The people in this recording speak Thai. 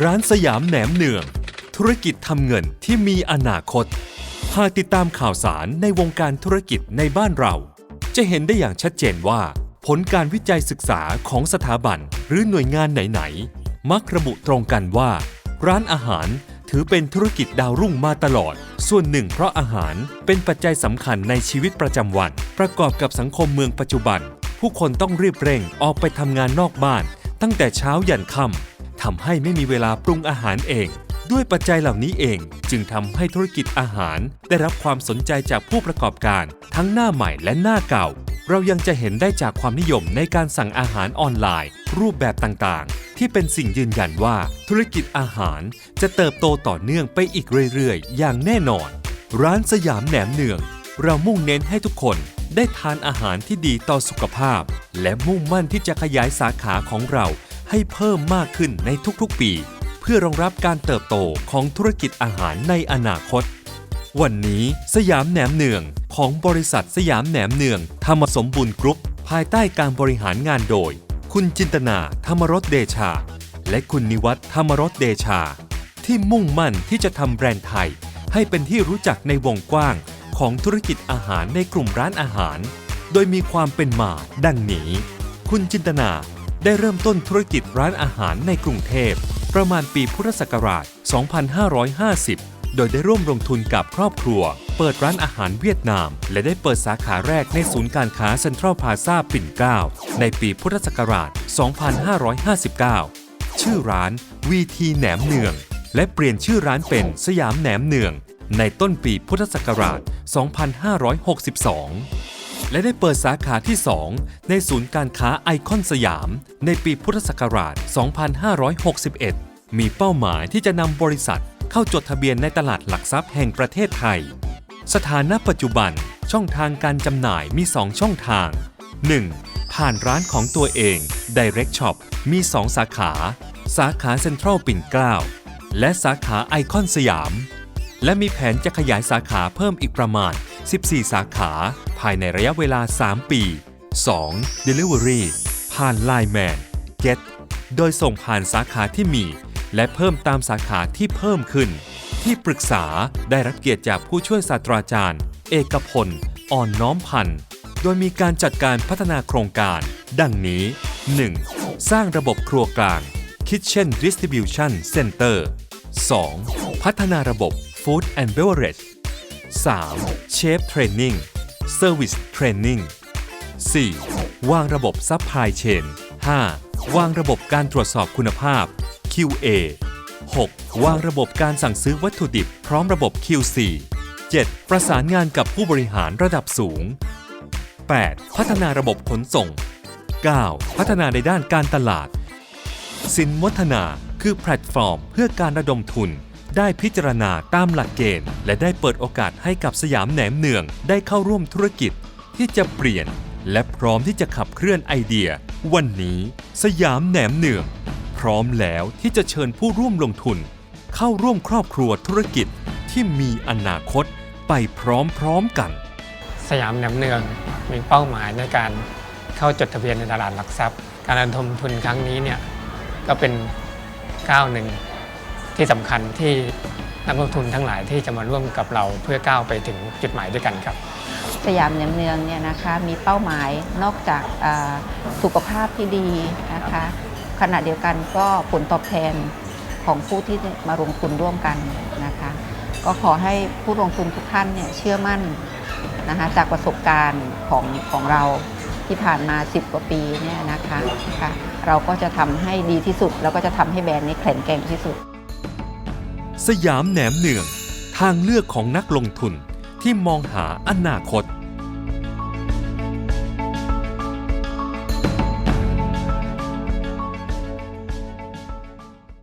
ร้านสยามแหนมเนือง ธุรกิจทำเงินที่มีอนาคต หากติดตามข่าวสารในวงการธุรกิจในบ้านเรา จะเห็นได้อย่างชัดเจนว่า ผลการวิจัยศึกษาของสถาบันหรือหน่วยงานไหนๆ มักระบุตรงกันว่า ร้านอาหารถือเป็นธุรกิจดาวรุ่งมาตลอด ส่วนหนึ่งเพราะอาหารเป็นปัจจัยสำคัญในชีวิตประจำวัน ประกอบกับสังคมเมืองปัจจุบัน ผู้คนต้องรีบเร่งออกไปทำงานนอกบ้าน ตั้งแต่เช้ายันค่ำ ทำให้ไม่มีเวลาปรุงอาหารเอง ด้วยปัจจัยเหล่านี้เอง จึงทำให้ธุรกิจอาหาร ได้รับความสนใจจากผู้ประกอบการ ทั้งหน้าใหม่และหน้าเก่า เรายังจะเห็นได้จากความนิยมในการสั่งอาหารออนไลน์ รูปแบบต่างๆ ที่เป็นสิ่งยืนยันว่าธุรกิจอาหารจะเติบโตต่อเนื่องไปอีกเรื่อยๆ อย่างแน่นอน ร้านสยามแหนมเนือง เรามุ่งเน้นให้ทุกคนได้ทานอาหารที่ดีต่อสุขภาพ และมุ่งมั่นที่จะขยายสาขาของเรา ให้เพิ่มมากขึ้นในทุกๆปี เพื่อรองรับการเติบโตของธุรกิจอาหารในอนาคต วันนี้สยามแหนมเนืองของบริษัทสยามแหนมเนือง ธรรมสมบูรณ์กรุ๊ป ภายใต้การบริหารงานโดย คุณจินตนาธรรมรสเดชา และคุณนิวัฒน์ธรรมรสเดชา ที่มุ่งมั่นที่จะทำแบรนด์ไทย ให้เป็นที่รู้จักในวงกว้างของธุรกิจอาหารในกลุ่มร้านอาหาร โดยมีความเป็นมาดังนี้ คุณจินตนา ได้เริ่มต้นธุรกิจร้านอาหารในกรุงเทพ ประมาณปีพุทธศักราช 2550 โดยได้ร่วมลงทุนกับครอบครัว เปิดร้านอาหารเวียดนาม และได้เปิดสาขาแรกในศูนย์การค้าเซ็นทรัลพาซาปิ่นเกล้าในปีพุทธศักราช 2559 ชื่อร้าน VT แหนมเนือง และเปลี่ยนชื่อร้านเป็นสยามแหนมเนือง ในต้นปีพุทธศักราช 2562 และได้เปิดสาขาที่ 2 ในศูนย์การค้าไอคอนสยาม ในปีพุทธศักราช 2561 มีเป้าหมายที่จะนำบริษัทเข้าจดทะเบียนในตลาดหลักทรัพย์แห่งประเทศไทย สถานะปัจจุบันช่องทางการจำหน่ายมี 2 ช่องทาง 1. ผ่านร้านของตัวเอง Direct Shop มี 2 สาขา สาขาเซ็นทรัลปิ่นเกล้าและสาขาไอคอนสยาม และมีแผนจะขยายสาขาเพิ่มอีกประมาณ 14 สาขา ภายในระยะเวลา 3 ปี 2. Delivery ผ่าน Line Man Get โดยส่งผ่านสาขาที่มี และเพิ่มตามสาขาที่เพิ่มขึ้น ที่ปรึกษาได้รับเกียรติจากผู้ช่วยศาสตราจารย์ เอกพล อ่อนน้อมพันธ์โดยมีการจัดการพัฒนาโครงการ ดังนี้ 1. สร้างระบบครัวกลาง Kitchen Distribution Center 2. พัฒนาระบบ Food and Beverage 3. Chef Training Service Training 4. วางระบบ Supply Chain 5. วางระบบการตรวจสอบคุณภาพ QA 6. วางระบบการสั่งซื้อวัตถุดิบพร้อมระบบ QC 7. ประสานงานกับผู้บริหารระดับสูง 8. พัฒนาระบบขนส่ง 9. พัฒนาในด้านการตลาด สินวัฒนาคือแพลตฟอร์มเพื่อการระดมทุน ได้พิจารณาตามหลักเกณฑ์ และได้เปิดโอกาสให้กับสยามแหนมเนืองได้เข้าร่วมธุรกิจที่จะเปลี่ยน และพร้อมที่จะขับเคลื่อนไอเดีย วันนี้สยามแหนมเนือง พร้อมแล้วที่จะเชิญผู้ร่วมลงทุน เข้าร่วมครอบครัวธุรกิจที่มีอนาคตไปพร้อมๆกัน สยามแหนมเนืองมีเป้าหมายในการเข้าจดทะเบียนในตลาดหลักทรัพย์ การระดมทุนครั้งนี้เนี่ยก็เป็นก้าวหนึ่ง ที่สำคัญที่นักลงทุนทั้งหลายที่จะมาร่วมกับเราเพื่อก้าวไปถึงจุดหมายด้วยกันครับ สยามแหนมเนืองเนี่ยนะคะมีเป้าหมายนอกจากสุขภาพที่ดีนะคะขณะเดียวกันก็ผลตอบแทนของผู้ที่มาลงทุนร่วมกันนะคะ ก็ขอให้ผู้ลงทุนทุกท่านเนี่ยเชื่อมั่นนะคะจากประสบการณ์ของของเราที่ผ่านมา 10 กว่าปีเนี่ยนะคะคะ เราก็จะทำให้ดีที่สุด แล้วก็จะทำให้แบรนด์นี้แข็งแกร่งที่สุด สยามแหนมเนือง ทางเลือกของนักลงทุนที่มองหาอนาคต